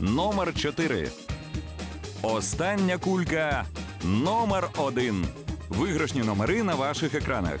Номер 4. Остання кулька номер 1. Виграшні номери на ваших екранах.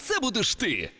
це будеш ти.